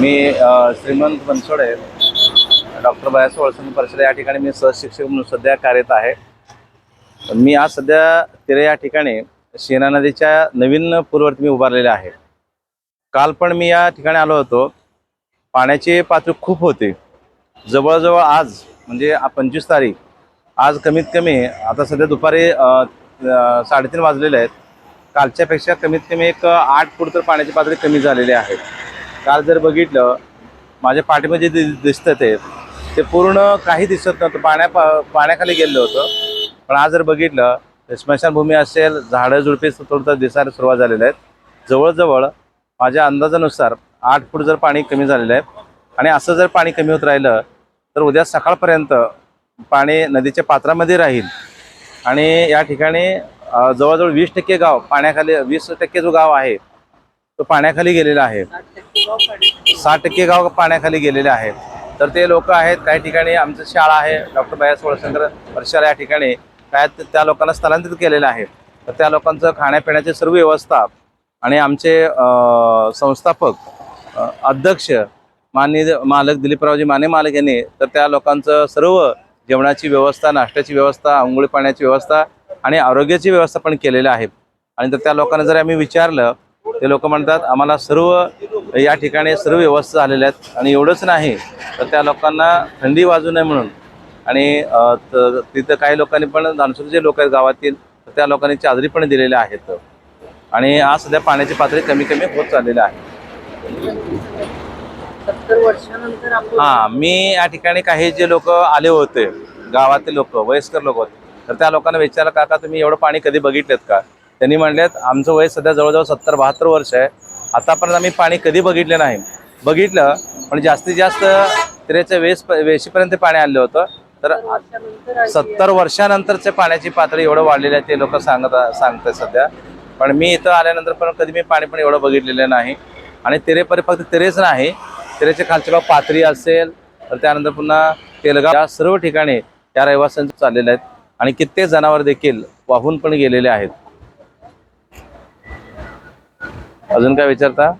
मी श्रीमंत बनसोडे डॉक्टर बयास वळसंग परिषद या ठिकाणी मी सहशिक्षक म्हणून सध्या कार्यरत आहे. मी आज सध्या तिरे या ठिकाणी शेना नदीच्या नवीन पूरवरती मी उभारलेले आहे. काल पण मी या ठिकाणी आलो होतो. पाण्याची पातळी खूप होती. जवळजवळ आज म्हणजे पंचवीस तारीख आज कमीत कमी आता सध्या दुपारी साडेतीन वाजलेले आहेत. कालच्यापेक्षा कमीत कमी एक आठ फूट तर पाण्याची पातळी कमी झालेली आहे. काल जर बघितलं माझ्या पाठीमध्ये जे दि- दिसतं ते ते पूर्ण काही दिसत नव्हतं. पाण्या पा- पाण्याखाली गेलेलं होतं. पण आज जर बघितलं तर स्मशानभूमी असेल झाडं झुडपे थोडंसं दिसायला सुरुवात झालेली आहेत. जवळजवळ माझ्या अंदाजानुसार आठ फूट जर पाणी कमी झालेलं आहे. आणि असं जर पाणी कमी होत राहिलं तर उद्या सकाळपर्यंत पाणी नदीच्या पात्रामध्ये राहील. आणि या ठिकाणी जवळजवळ वीस टक्के गाव पाण्याखाली वीस टक्के जो गाव आहे तो पाण्याखाली गेलेला आहे. साठ टक्के गाव पाण्याखाली गेलेले आहेत. तर ते लोक आहेत काही ठिकाणी आमचं शाळा आहे डॉक्टर बाया वळशंकर वर्षाला या ठिकाणी काय त्या लोकांना स्थलांतरित केलेलं आहे. तर त्या लोकांचं खाण्यापिण्याची सर्व व्यवस्था आणि आमचे संस्थापक अध्यक्ष माननीय मालक दिलीपरावजी माने मालक यांनी तर त्या लोकांचं सर्व जेवणाची व्यवस्था नाश्त्याची व्यवस्था आंघोळी पाण्याची व्यवस्था आणि आरोग्याची व्यवस्था पण केलेली आहे. आणि तर त्या लोकांना जर आम्ही विचारलं ते लोक म्हणतात आम्हाला सर्व या ठिकाणी सर्व व्यवस्था झालेल्या आहेत आणि एवढंच नाही तर त्या लोकांना थंडी वाजू नये म्हणून. आणि तिथं काही लोकांनी पण दानशूर जे लोक आहेत गावातील तर त्या लोकांनी चादरी पण दिलेल्या आहेत. आणि आज सध्या पाण्याची पातळी कमी कमी होत चाललेली आहे. सत्तर वर्षानंतर आपण हा मी या ठिकाणी काही जे लोक आले होते गावातील लोक वयस्कर लोक होते तर त्या लोकांना विचारलं काका तुम्ही एवढं पाणी कधी बघितलेत का? त्यांनी म्हणलेत आमचं वय सध्या जवळजवळ सत्तर बहात्तर वर्ष आहे. आतापर्यंत आम्ही पाणी कधी बघितलं नाही. बघितलं पण जास्तीत जास्त तिरेच्या वेस वेशीपर्यंत पाणी आलं होतं. तर सत्तर वर्षानंतरच्या पाण्याची पातळी एवढं वाढलेली आहे ते लोक सांगत सांगत सध्या. पण मी इथं आल्यानंतर पण कधी मी पाणी पण एवढं बघितलेलं नाही. आणि तिरेपरी फक्त तिरेच नाही. तिरेच्या खालच्या भाग पाथरी असेल तर त्यानंतर पुन्हा तेलगाव या सर्व ठिकाणी या रहिवाशांचे चाललेले आहेत आणि कित्येक जनावर देखील वाहून पण गेलेले आहेत. अजून काय विचारता?